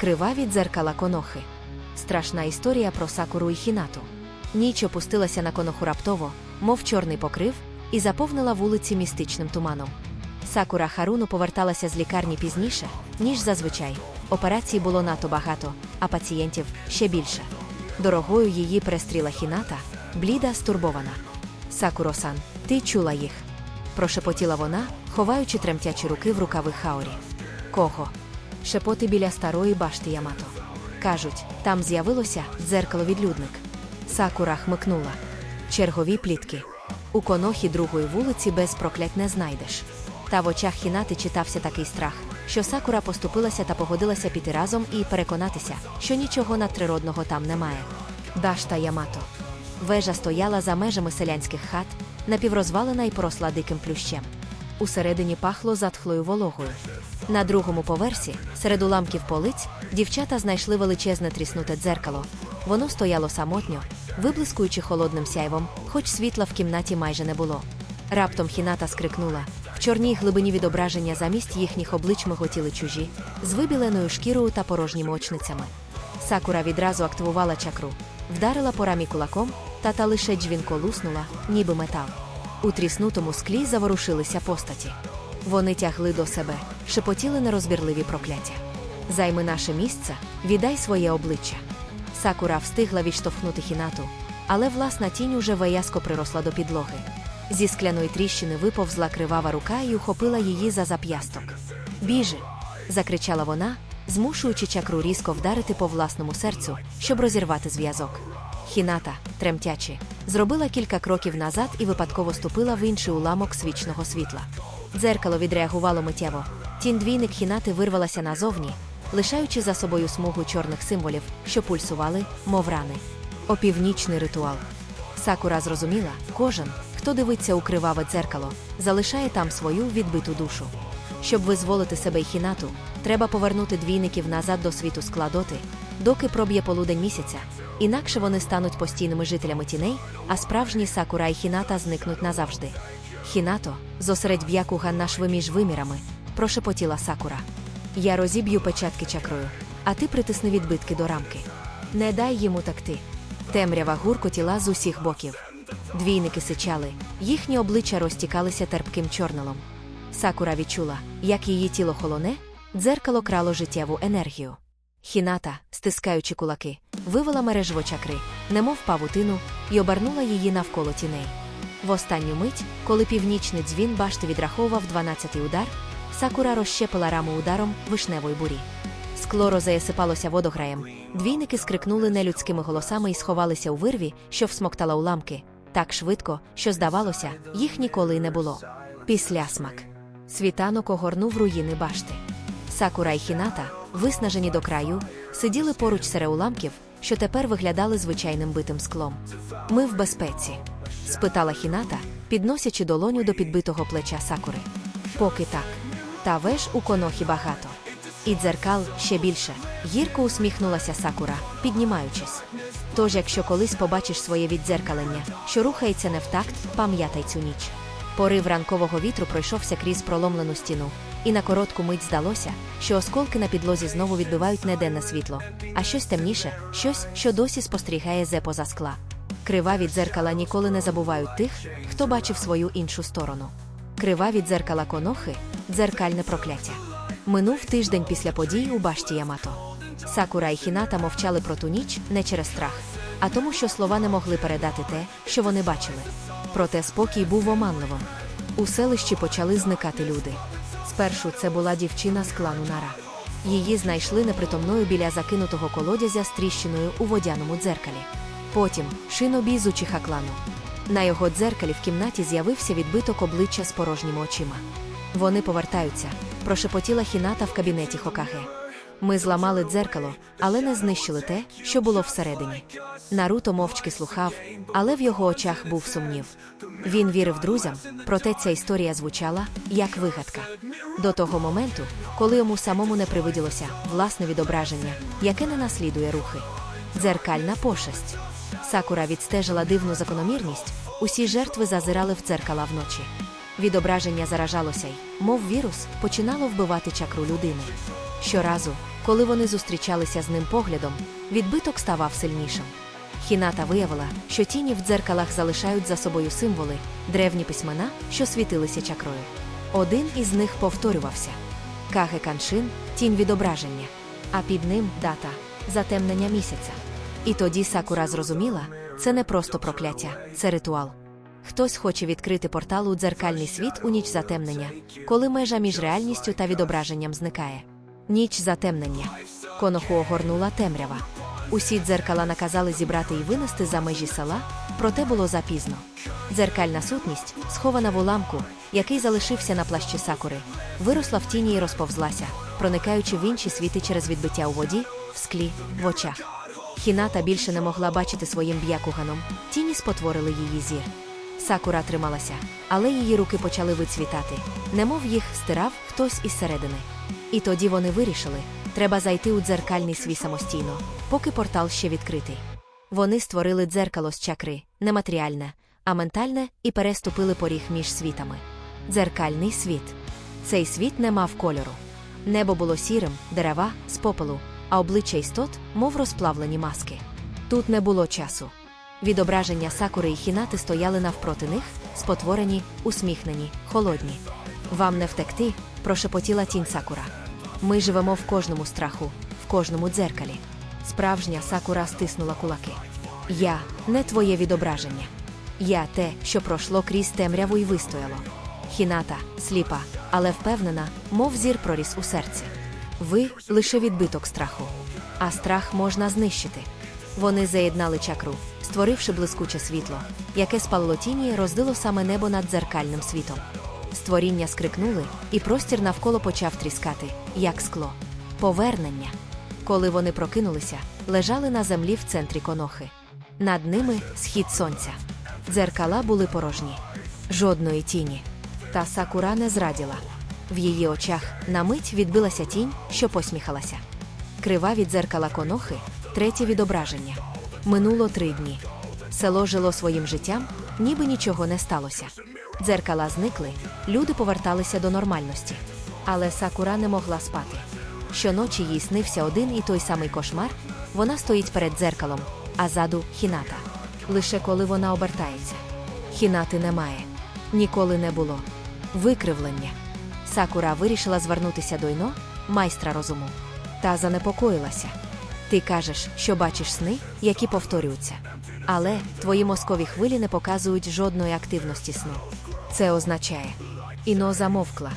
Криваві дзеркала конохи. Страшна історія про сакуру і хінату. Ніч опустилася на коноху раптово, мов чорний покрив, і заповнила вулиці містичним туманом. Сакура Харуну поверталася з лікарні пізніше, ніж зазвичай. Операцій було надто багато, а пацієнтів ще більше. Дорогою її перестріла хіната, бліда, стурбована. Сакуро-сан, ти чула їх? прошепотіла вона, ховаючи тремтячі руки в рукави Хаорі. Кого? Шепоти біля старої башти Ямато. Кажуть, там з'явилося дзеркало-відлюдник. Сакура хмикнула. Чергові плітки. У конохі другої вулиці без проклять не знайдеш. Та в очах Хінати читався такий страх, що Сакура поступилася та погодилася піти разом і переконатися, що нічого надприродного там немає. Дашта Ямато. Вежа стояла за межами селянських хат, напіврозвалена і поросла диким плющем. Усередині пахло затхлою вологою. На другому поверсі, серед уламків полиць, дівчата знайшли величезне тріснуте дзеркало. Воно стояло самотньо, виблискуючи холодним сяйвом, хоч світла в кімнаті майже не було. Раптом хіната скрикнула. В чорній глибині відображення замість їхніх облич миготіли чужі, з вибіленою шкірою та порожніми очницями. Сакура відразу активувала чакру, вдарила по рамі кулаком, та та лише дзвінко луснула, ніби метал. У тріснутому склі заворушилися постаті. Вони тягли до себе, шепотіли нерозбірливі прокляття. Займи наше місце, віддай своє обличчя. Сакура встигла відштовхнути хінату, але власна тінь уже вияско приросла до підлоги. Зі скляної тріщини виповзла кривава рука і ухопила її за зап'ясток. Біжи! закричала вона, змушуючи чакру різко вдарити по власному серцю, щоб розірвати зв'язок. Хіната, тремтячи, зробила кілька кроків назад і випадково ступила в інший уламок свічного світла. Дзеркало відреагувало миттєво. Тінь двійник хінати вирвалася назовні, лишаючи за собою смугу чорних символів, що пульсували, мов рани. Опівнічний ритуал. Сакура зрозуміла, кожен, хто дивиться у криваве дзеркало, залишає там свою відбиту душу. Щоб визволити себе й хінату, треба повернути двійників назад до світу складоти, доки проб'є полудень місяця, інакше вони стануть постійними жителями тіней, а справжні сакура і хіната зникнуть назавжди. Хінато, зосередь б'якуга наш виміж вимірами, прошепотіла сакура. Я розіб'ю печатки чакрою, а ти притисни відбитки до рамки. Не дай їм утекти. Темрява гуркотіла з усіх боків. Двійники сичали, їхні обличчя розтікалися терпким чорнилом. Сакура відчула, як її тіло холоне, дзеркало крало життєву енергію. Хіната, стискаючи кулаки, вивела мережво чакри, немов павутину, і обернула її навколо тіней. В останню мить, коли північний дзвін башти відраховував 12-й удар, Сакура розщепила раму ударом вишневої бурі. Скло розаясипалося водограєм. Двійники скрикнули нелюдськими голосами і сховалися у вирві, що всмоктала уламки, так швидко, що, здавалося, їх ніколи не було. Післясмак. Світанок огорнув руїни башти. Сакура й Хіната, виснажені до краю, сиділи поруч серед уламків, що тепер виглядали звичайним битим склом. Ми в безпеці? спитала Хіната, підносячи долоню до підбитого плеча Сакури. Поки так. Та веж у конохі багато. І дзеркал ще більше. Гірко усміхнулася Сакура, піднімаючись. Тож, якщо колись побачиш своє віддзеркалення, що рухається не в такт, пам'ятай цю ніч. Порив ранкового вітру пройшовся крізь проломлену стіну, і на коротку мить здалося, що осколки на підлозі знову відбивають не денне світло, а щось темніше, щось, що досі спостерігає зе поза скла. Криваві дзеркала ніколи не забувають тих, хто бачив свою іншу сторону. Криваві дзеркала конохи дзеркальне прокляття. Минув тиждень після подій у башті Ямато. Сакура і Хіната мовчали про ту ніч не через страх, а тому, що слова не могли передати те, що вони бачили. Проте спокій був оманливим. У селищі почали зникати люди. Спершу це була дівчина з клану Нара. Її знайшли непритомною біля закинутого колодязя з тріщиною у водяному дзеркалі. Потім шинобі з Учіха клану. На його дзеркалі в кімнаті з'явився відбиток обличчя з порожніми очима. Вони повертаються, прошепотіла хіната в кабінеті Хокаге. Ми зламали дзеркало, але не знищили те, що було всередині. Наруто мовчки слухав, але в його очах був сумнів. Він вірив друзям, проте ця історія звучала як вигадка. До того моменту, коли йому самому не привиділося власне відображення, яке не наслідує рухи. Дзеркальна пошесть. Сакура відстежила дивну закономірність, усі жертви зазирали в дзеркала вночі. Відображення заражалося й, мов вірус, починало вбивати чакру людини. Щоразу, Коли вони зустрічалися з ним поглядом, відбиток ставав сильнішим. Хіната виявила, що тіні в дзеркалах залишають за собою символи, древні письмена, що світилися чакрою. Один із них повторювався Каге Каншин тінь відображення, а під ним дата затемнення місяця. І тоді Сакура зрозуміла, це не просто прокляття, це ритуал. Хтось хоче відкрити портал у дзеркальний світ у ніч затемнення, коли межа між реальністю та відображенням зникає. Ніч затемнення. Коноху огорнула темрява. Усі дзеркала наказали зібрати і винести за межі села, проте було запізно. Дзеркальна сутність, схована в уламку, який залишився на плащі сакури, виросла в тіні і розповзлася, проникаючи в інші світи через відбиття у воді, в склі, в очах. Хіната більше не могла бачити своїм б'якуганом, тіні спотворили її зір. Сакура трималася, але її руки почали вицвітати, немов їх стирав хтось із середини. І тоді вони вирішили, треба зайти у дзеркальний свій самостійно, поки портал ще відкритий. Вони створили дзеркало з чакри, не матеріальне, а ментальне, і переступили поріг між світами. Дзеркальний світ. Цей світ не мав кольору. Небо було сірим, дерева з попелу, а обличчя істот, мов розплавлені маски. Тут не було часу. Відображення сакури і хінати стояли навпроти них, спотворені, усміхнені, холодні. Вам не втекти, прошепотіла тінь сакура. Ми живемо в кожному страху, в кожному дзеркалі. Справжня сакура стиснула кулаки. Я не твоє відображення. Я те, що пройшло крізь темряву і вистояло. Хіната, сліпа, але впевнена, мов зір проріс у серці. Ви лише відбиток страху, а страх можна знищити. Вони заєднали чакру, створивши блискуче світло, яке спалило тіні роздило саме небо над дзеркальним світом. Створіння скрикнули, і простір навколо почав тріскати, як скло. Повернення. Коли вони прокинулися, лежали на землі в центрі конохи. Над ними схід сонця. Дзеркала були порожні. Жодної тіні. Та сакура не зраділа. В її очах на мить відбилася тінь, що посміхалася. Крива від дзеркала конохи, третє відображення. Минуло три дні. Село жило своїм життям, ніби нічого не сталося. Дзеркала зникли, люди поверталися до нормальності. Але Сакура не могла спати. Щоночі їй снився один і той самий кошмар. Вона стоїть перед дзеркалом, а ззаду хіната. Лише коли вона обертається. Хінати немає. Ніколи не було. Викривлення. Сакура вирішила звернутися до Іно, майстра розуму. Та занепокоїлася. Ти кажеш, що бачиш сни, які повторюються. Але твої мозкові хвилі не показують жодної активності сну. Це означає. Іно замовкла,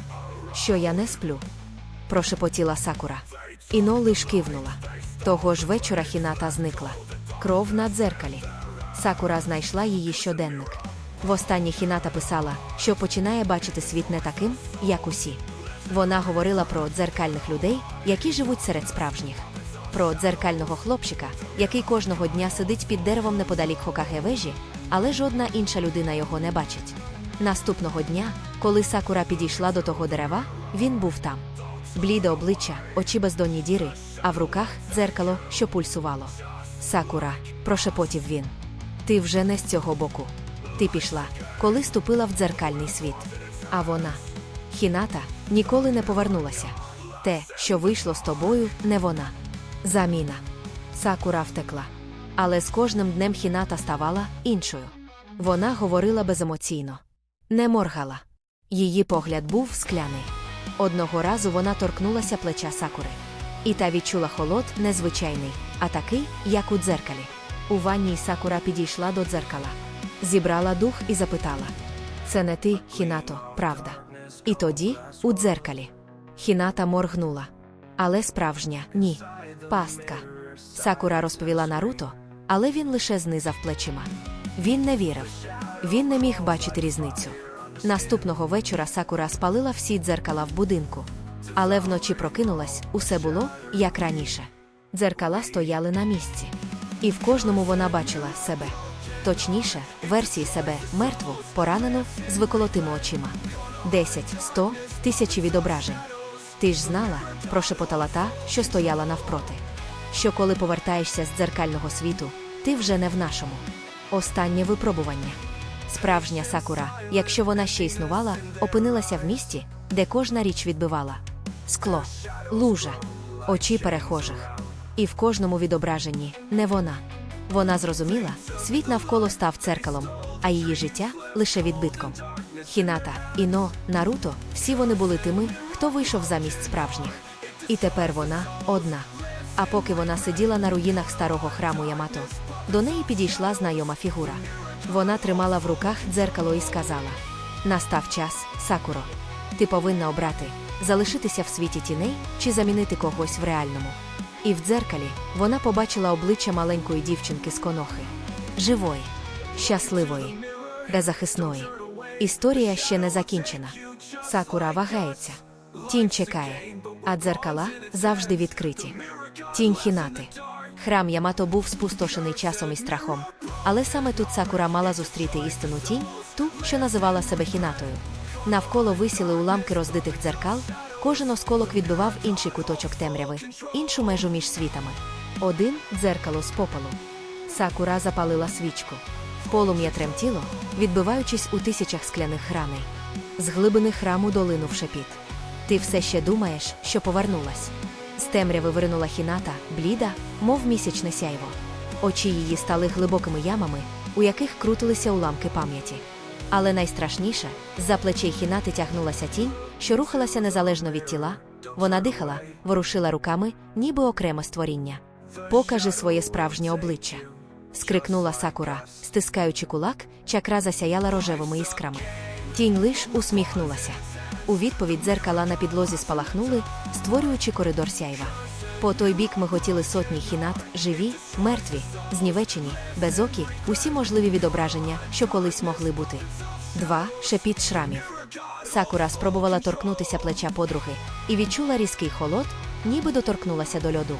що я не сплю. Прошепотіла Сакура. Іно лиш кивнула. Того ж вечора хіната зникла. Кров на дзеркалі. Сакура знайшла її щоденник. Востаннє хіната писала, що починає бачити світ не таким, як усі. Вона говорила про дзеркальних людей, які живуть серед справжніх, про дзеркального хлопчика, який кожного дня сидить під деревом неподалік Хокаге вежі, але жодна інша людина його не бачить. Наступного дня, коли Сакура підійшла до того дерева, він був там. Бліде обличчя, очі бездонні діри, а в руках дзеркало, що пульсувало. Сакура, прошепотів він. Ти вже не з цього боку. Ти пішла, коли ступила в дзеркальний світ. А вона, Хіната, ніколи не повернулася. Те, що вийшло з тобою, не вона. Заміна. Сакура втекла. Але з кожним днем Хіната ставала іншою. Вона говорила беземоційно, не моргала. Її погляд був скляний. Одного разу вона торкнулася плеча Сакури. І та відчула холод незвичайний, а такий, як у дзеркалі. У ванній Сакура підійшла до дзеркала, зібрала дух і запитала: Це не ти, Хінато, правда? І тоді, у дзеркалі. Хіната моргнула. Але справжня ні. Пастка. Сакура розповіла Наруто, але він лише знизав плечима. Він не вірив. Він не міг бачити різницю. Наступного вечора Сакура спалила всі дзеркала в будинку. Але вночі прокинулась, усе було, як раніше. Дзеркала стояли на місці. І в кожному вона бачила себе. Точніше, версії себе мертву, поранену, з виколотими очима. Десять, сто, тисячі відображень. Ти ж знала, прошепотала та, що стояла навпроти. Що коли повертаєшся з дзеркального світу, ти вже не в нашому. Останнє випробування. Справжня сакура, якщо вона ще існувала, опинилася в місті, де кожна річ відбивала. Скло, лужа, очі перехожих. І в кожному відображенні не вона. Вона зрозуміла, світ навколо став церкалом, а її життя лише відбитком. Хіната, Іно, Наруто всі вони були тими, хто вийшов замість справжніх. І тепер вона одна. А поки вона сиділа на руїнах старого храму Ямато, до неї підійшла знайома фігура. Вона тримала в руках дзеркало і сказала: Настав час, Сакуро. Ти повинна обрати залишитися в світі тіней чи замінити когось в реальному. І в дзеркалі вона побачила обличчя маленької дівчинки з конохи. Живої, щасливої, беззахисної. Історія ще не закінчена. Сакура вагається. Тінь чекає, а дзеркала завжди відкриті. Тінь хінати. Храм Ямато був спустошений часом і страхом, але саме тут Сакура мала зустріти істинну тінь, ту, що називала себе хінатою. Навколо висіли уламки роздитих дзеркал, кожен осколок відбивав інший куточок темряви, іншу межу між світами. Один дзеркало з попелу. Сакура запалила свічку. Полум'я тремтіло, відбиваючись у тисячах скляних граней. З глибини храму долинув шепіт. Ти все ще думаєш, що повернулась. З темряви виринула хіната, бліда, мов місячне сяйво. Очі її стали глибокими ямами, у яких крутилися уламки пам'яті. Але найстрашніше, з-за плечей хінати тягнулася тінь, що рухалася незалежно від тіла. Вона дихала, ворушила руками, ніби окреме створіння. Покажи своє справжнє обличчя. скрикнула Сакура, стискаючи кулак, чакра засяяла рожевими іскрами. Тінь лиш усміхнулася. У відповідь дзеркала на підлозі спалахнули, створюючи коридор сяйва. По той бік миготіли сотні хінат, живі, мертві, знівечені, безокі, усі можливі відображення, що колись могли бути. Два шепіт шрамів. Сакура спробувала торкнутися плеча подруги і відчула різкий холод, ніби доторкнулася до льоду.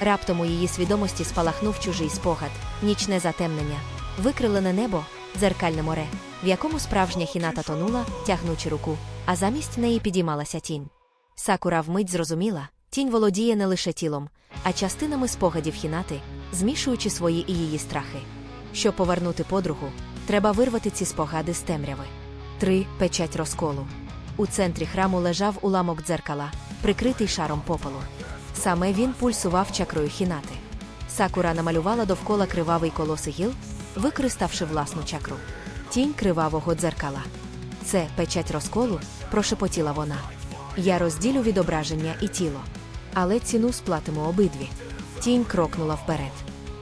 Раптом у її свідомості спалахнув чужий спогад, нічне затемнення, викрилене небо, дзеркальне море, в якому справжня хіната тонула, тягнучи руку, а замість неї підіймалася тінь. Сакура вмить зрозуміла, тінь володіє не лише тілом, а частинами спогадів хінати, змішуючи свої і її страхи. Щоб повернути подругу, треба вирвати ці спогади з темряви. Три печать розколу. У центрі храму лежав уламок дзеркала, прикритий шаром попелу. Саме він пульсував чакрою хінати. Сакура намалювала довкола кривавий колос гіл, використавши власну чакру. Тінь кривавого дзеркала. Це печать розколу, прошепотіла вона. Я розділю відображення і тіло. Але ціну сплатимо обидві. Тінь крокнула вперед.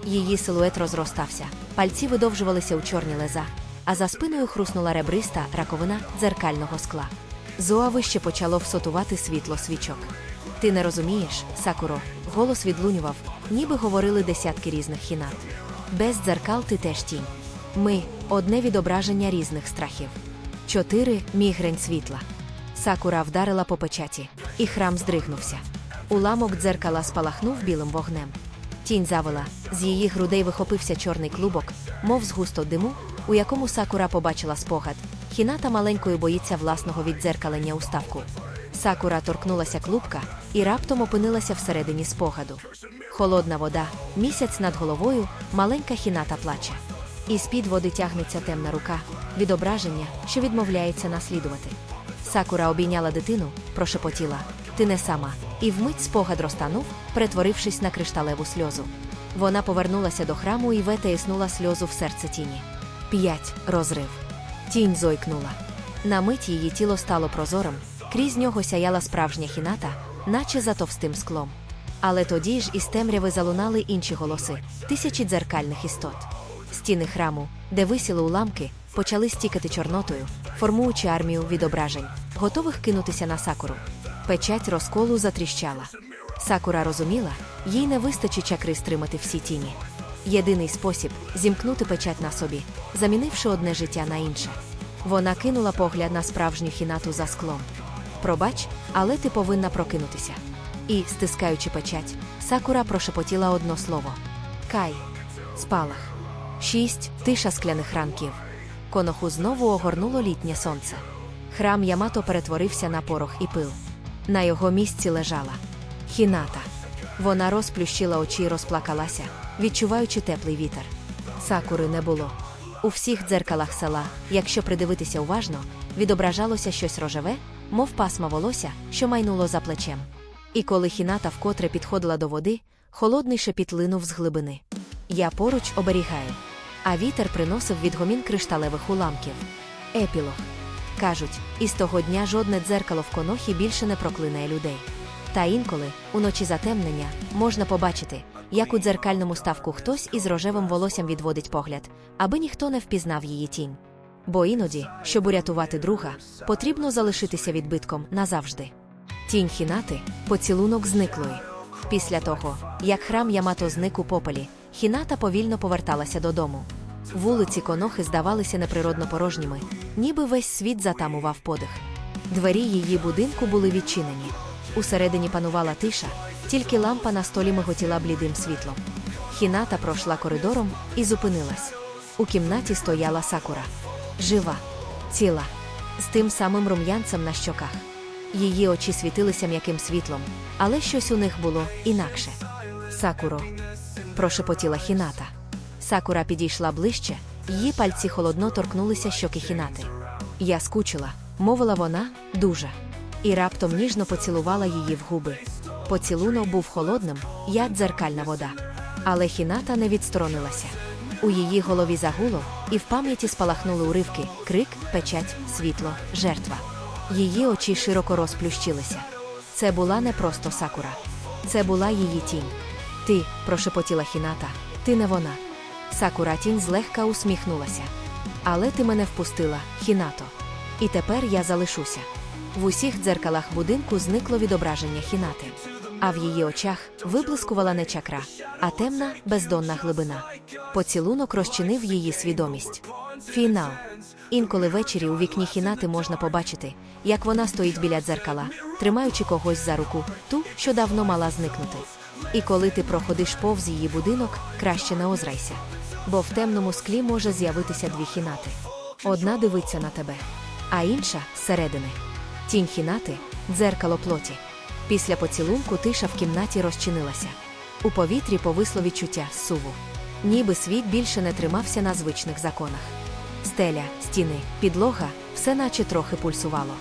Її силует розростався, пальці видовжувалися у чорні леза, а за спиною хруснула ребриста раковина дзеркального скла. Зоавище почало всотувати світло свічок. Ти не розумієш, Сакуро, голос відлунював, ніби говорили десятки різних хінат. Без дзеркал ти теж тінь. Ми одне відображення різних страхів. Чотири мігрень світла. Сакура вдарила по печаті, і храм здригнувся. Уламок дзеркала спалахнув білим вогнем. Тінь завела, з її грудей вихопився чорний клубок, мов з густо диму, у якому Сакура побачила спогад. Хіната маленькою боїться власного віддзеркалення у ставку. Сакура торкнулася клубка і раптом опинилася всередині спогаду. Холодна вода, місяць над головою, маленька хіната плаче. І з-під води тягнеться темна рука, відображення, що відмовляється наслідувати. Сакура обійняла дитину, прошепотіла Ти не сама, і вмить спогад розтанув, перетворившись на кришталеву сльозу. Вона повернулася до храму і ветеяснула сльозу в серце тіні. П'ять розрив. Тінь зойкнула. На мить її тіло стало прозорим, крізь нього сяяла справжня хіната, наче за товстим склом. Але тоді ж із темряви залунали інші голоси тисячі дзеркальних істот. Стіни храму, де висіли уламки, почали стікати чорнотою, формуючи армію відображень, готових кинутися на сакуру. Печать розколу затріщала. Сакура розуміла, їй не вистачить чакри стримати всі тіні. Єдиний спосіб зімкнути печать на собі, замінивши одне життя на інше. Вона кинула погляд на справжню хінату за склом. Пробач, але ти повинна прокинутися. І, стискаючи печать, Сакура прошепотіла одно слово: Кай. Спалах. Шість тиша скляних ранків. Коноху знову огорнуло літнє сонце. Храм Ямато перетворився на порох і пил. На його місці лежала хіната. Вона розплющила очі і розплакалася, відчуваючи теплий вітер. Сакури не було. У всіх дзеркалах села, якщо придивитися уважно, відображалося щось рожеве, мов пасма волосся, що майнуло за плечем. І коли хіната вкотре підходила до води, холодний шепіт линув з глибини. Я поруч оберігаю. А вітер приносив відгомін кришталевих уламків. Епілог. Кажуть, із того дня жодне дзеркало в конохі більше не проклинає людей. Та інколи, уночі затемнення, можна побачити, як у дзеркальному ставку хтось із рожевим волоссям відводить погляд, аби ніхто не впізнав її тінь. Бо іноді, щоб урятувати друга, потрібно залишитися відбитком назавжди. Тінь хінати поцілунок зниклої. Після того, як храм Ямато зник у попелі, хіната повільно поверталася додому. Вулиці конохи здавалися неприродно порожніми, ніби весь світ затамував подих. Двері її будинку були відчинені. Усередині панувала тиша, тільки лампа на столі миготіла блідим світлом. Хіната пройшла коридором і зупинилась. У кімнаті стояла сакура. Жива, ціла, з тим самим рум'янцем на щоках. Її очі світилися м'яким світлом, але щось у них було інакше. Сакуро, прошепотіла хіната. Сакура підійшла ближче, її пальці холодно торкнулися щоки хінати. Я скучила, мовила вона, дуже. І раптом ніжно поцілувала її в губи. Поцілунок був холодним, як дзеркальна вода. Але хіната не відсторонилася. У її голові загуло, і в пам'яті спалахнули уривки, крик, печать, світло, жертва. Її очі широко розплющилися. Це була не просто сакура. Це була її тінь. Ти, прошепотіла хіната, ти не вона. Сакура тінь злегка усміхнулася. Але ти мене впустила, хінато. І тепер я залишуся. В усіх дзеркалах будинку зникло відображення хінати. А в її очах виблискувала не чакра, а темна, бездонна глибина. Поцілунок розчинив її свідомість. Фінал. Інколи ввечері у вікні хінати можна побачити, як вона стоїть біля дзеркала, тримаючи когось за руку, ту, що давно мала зникнути. І коли ти проходиш повз її будинок, краще не озрайся. Бо в темному склі може з'явитися дві хінати. Одна дивиться на тебе, а інша зсередини. Тінь хінати дзеркало плоті. Після поцілунку тиша в кімнаті розчинилася. У повітрі повисло відчуття суву. Ніби світ більше не тримався на звичних законах. Стеля, стіни, підлога все наче трохи пульсувало.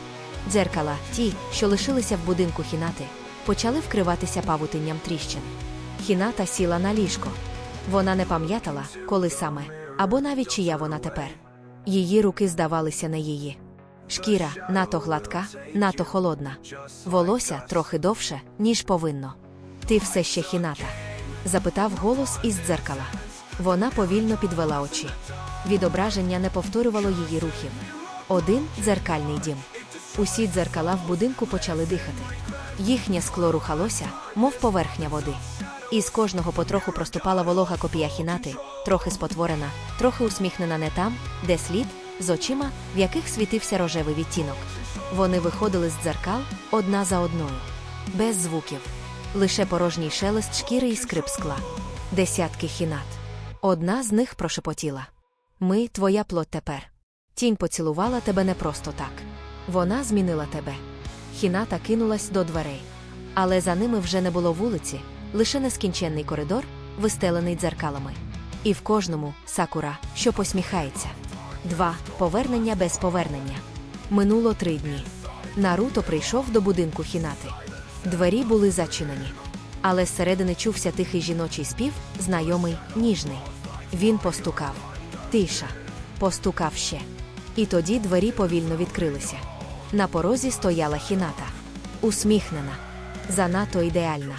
Дзеркала, ті, що лишилися в будинку хінати, почали вкриватися павутинням тріщин. Хіната сіла на ліжко. Вона не пам'ятала, коли саме, або навіть чия вона тепер. Її руки здавалися не її. Шкіра нато гладка, нато холодна. Волосся трохи довше, ніж повинно. Ти все ще хіната? запитав голос із дзеркала. Вона повільно підвела очі. Відображення не повторювало її рухів. Один дзеркальний дім. Усі дзеркала в будинку почали дихати. Їхнє скло рухалося, мов поверхня води. І з кожного потроху проступала волога копія хінати, трохи спотворена, трохи усміхнена не там, де слід, з очима, в яких світився рожевий відтінок. Вони виходили з дзеркал одна за одною, без звуків, лише порожній шелест шкіри і скрип скла. Десятки хінат. Одна з них прошепотіла: Ми, твоя плоть тепер. Тінь поцілувала тебе не просто так. Вона змінила тебе. Хіната кинулась до дверей. Але за ними вже не було вулиці, лише нескінченний коридор, вистелений дзеркалами. І в кожному сакура, що посміхається. Два повернення без повернення. Минуло три дні. Наруто прийшов до будинку хінати. Двері були зачинені. Але зсередини чувся тихий жіночий спів, знайомий, ніжний. Він постукав. Тиша. Постукав ще. І тоді двері повільно відкрилися. На порозі стояла хіната. Усміхнена, занадто ідеальна.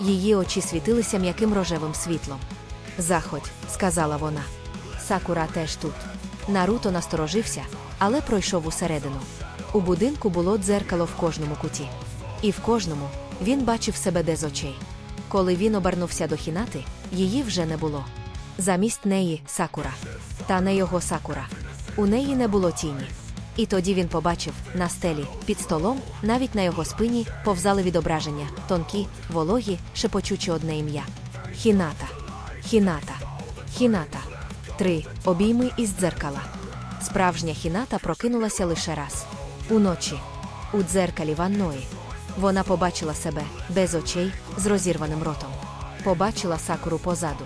Її очі світилися м'яким рожевим світлом. Заходь, сказала вона. Сакура теж тут. Наруто насторожився, але пройшов усередину. У будинку було дзеркало в кожному куті. І в кожному він бачив себе де з очей. Коли він обернувся до хінати, її вже не було. Замість неї сакура. Та не його сакура. У неї не було тіні. І тоді він побачив на стелі, під столом, навіть на його спині, повзали відображення, тонкі, вологі, шепочучи одне ім'я. Хіната. Хіната. Хіната. Три обійми із дзеркала. Справжня хіната прокинулася лише раз. Уночі. У дзеркалі ванної. Вона побачила себе без очей, з розірваним ротом. Побачила сакуру позаду.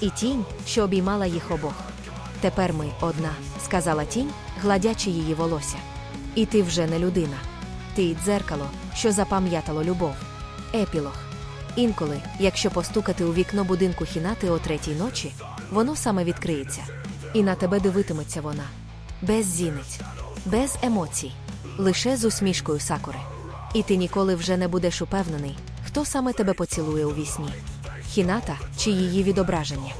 І тінь, що обіймала їх обох. Тепер ми одна, сказала тінь, гладячи її волосся. І ти вже не людина. Ти дзеркало, що запам'ятало любов. Епілог. Інколи, якщо постукати у вікно будинку Хінати о третій ночі, воно саме відкриється. І на тебе дивитиметься вона. Без зіниць, без емоцій, лише з усмішкою сакури. І ти ніколи вже не будеш упевнений, хто саме тебе поцілує у вісні. Хіната чи її відображення.